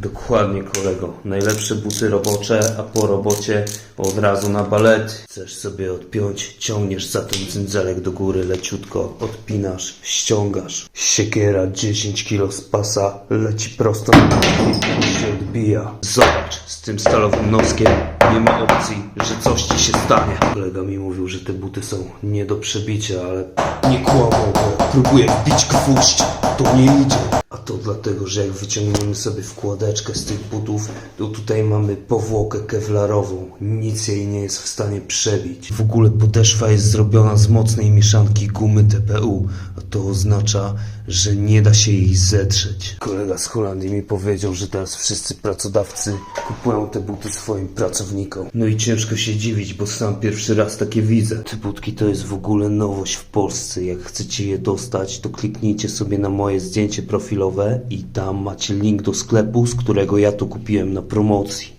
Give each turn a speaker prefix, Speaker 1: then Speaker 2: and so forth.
Speaker 1: Dokładnie, kolego. Najlepsze buty robocze, a po robocie od razu na balety. Chcesz sobie odpiąć, ciągniesz za ten cyndzelek do góry leciutko, odpinasz, ściągasz. Siekiera 10 kg z pasa leci prosto na i się odbija. Zobacz, z tym stalowym noskiem nie ma opcji, że coś ci się stanie. Kolega mi mówił, że te buty są nie do przebicia, ale nie kłamał, bo próbuję wbić gwóźdź, to nie idzie. To dlatego, że jak wyciągniemy sobie wkładeczkę z tych butów, to tutaj mamy powłokę kewlarową. Nic jej nie jest w stanie przebić. W ogóle podeszwa jest zrobiona z mocnej mieszanki gumy TPU, a to oznacza, że nie da się jej zetrzeć. Kolega z Holandii mi powiedział, że teraz wszyscy pracodawcy kupują te buty swoim pracownikom. No i ciężko się dziwić, bo sam pierwszy raz takie widzę. Te butki to jest w ogóle nowość w Polsce. Jak chcecie je dostać, to kliknijcie sobie na moje zdjęcie profilowe i tam macie link do sklepu, z którego ja to kupiłem na promocji.